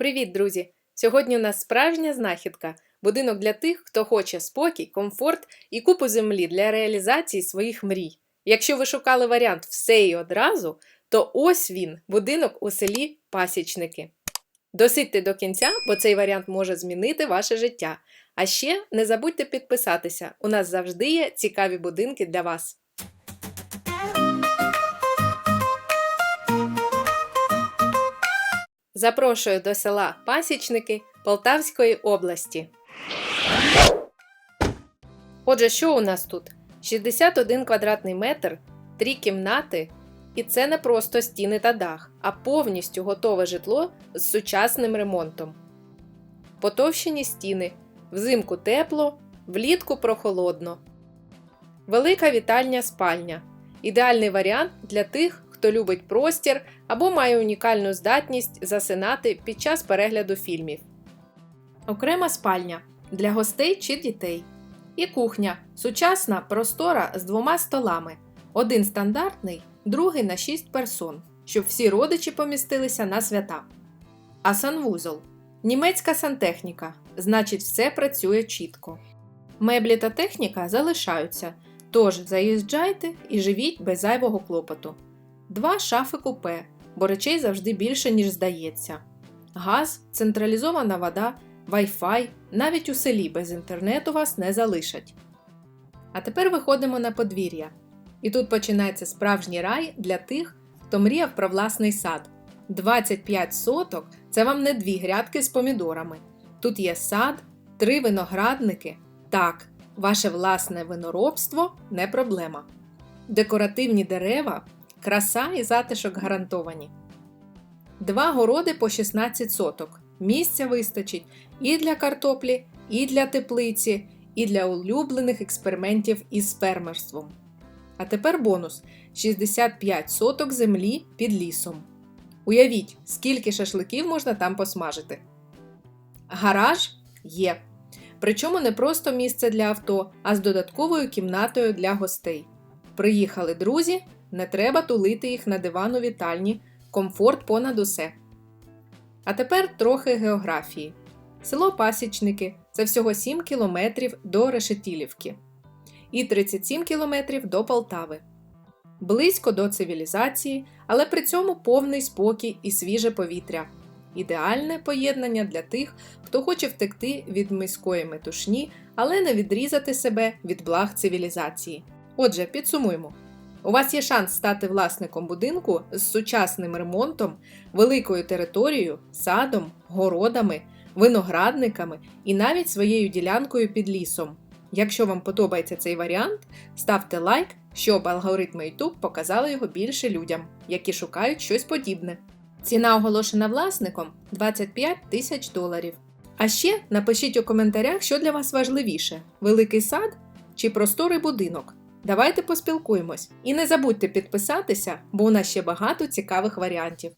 Привіт, друзі! Сьогодні у нас справжня знахідка. Будинок для тих, хто хоче спокій, комфорт і купу землі для реалізації своїх мрій. Якщо ви шукали варіант все і одразу, то ось він будинок у селі Пасічники. Досидьте до кінця, бо цей варіант може змінити ваше життя. А ще не забудьте підписатися. У нас завжди є цікаві будинки для вас. Запрошую до села Пасічники Полтавської області. Отже, що у нас тут? 61 квадратний метр, 3 кімнати, і це не просто стіни та дах, а повністю готове житло з сучасним ремонтом. Потовщені стіни, взимку тепло, влітку прохолодно. Велика вітальня спальня. Ідеальний варіант для тих, хто любить простір або має унікальну здатність засинати під час перегляду фільмів. Окрема спальня для гостей чи дітей. І кухня сучасна простора з двома столами. Один стандартний, другий на 6 персон, щоб всі родичі помістилися на свята. А санвузол німецька сантехніка, значить, все працює чітко. Меблі та техніка залишаються, тож заїжджайте і живіть без зайвого клопоту. Два шафи купе, бо речей завжди більше, ніж здається. Газ, централізована вода, Wi-Fi, навіть у селі без інтернету вас не залишать. А тепер виходимо на подвір'я. І тут починається справжній рай для тих, хто мріяв про власний сад. 25 соток це вам не дві грядки з помідорами. Тут є сад, три виноградники. Так, ваше власне виноробство не проблема. Декоративні дерева, краса і затишок гарантовані. Два городи по 16 соток. Місця вистачить і для картоплі, і для теплиці, і для улюблених експериментів із фермерством. А тепер бонус: 65 соток землі під лісом. Уявіть, скільки шашликів можна там посмажити. Гараж є. Причому не просто місце для авто, а з додатковою кімнатою для гостей. Приїхали друзі, не треба тулити їх на диван у вітальні, комфорт понад усе. А тепер трохи географії. Село Пасічники це всього 7 кілометрів до Решетілівки і 37 кілометрів до Полтави. Близько до цивілізації, але при цьому повний спокій і свіже повітря. Ідеальне поєднання для тих, хто хоче втекти від міської метушні, але не відрізати себе від благ цивілізації. Отже, підсумуємо. У вас є шанс стати власником будинку з сучасним ремонтом, великою територією, садом, городами, виноградниками і навіть своєю ділянкою під лісом. Якщо вам подобається цей варіант, ставте лайк, щоб алгоритми YouTube показали його більше людям, які шукають щось подібне. Ціна оголошена власником 25 тисяч доларів. А ще напишіть у коментарях, що для вас важливіше: великий сад чи просторий будинок. Давайте поспілкуємось. І не забудьте підписатися, бо у нас ще багато цікавих варіантів.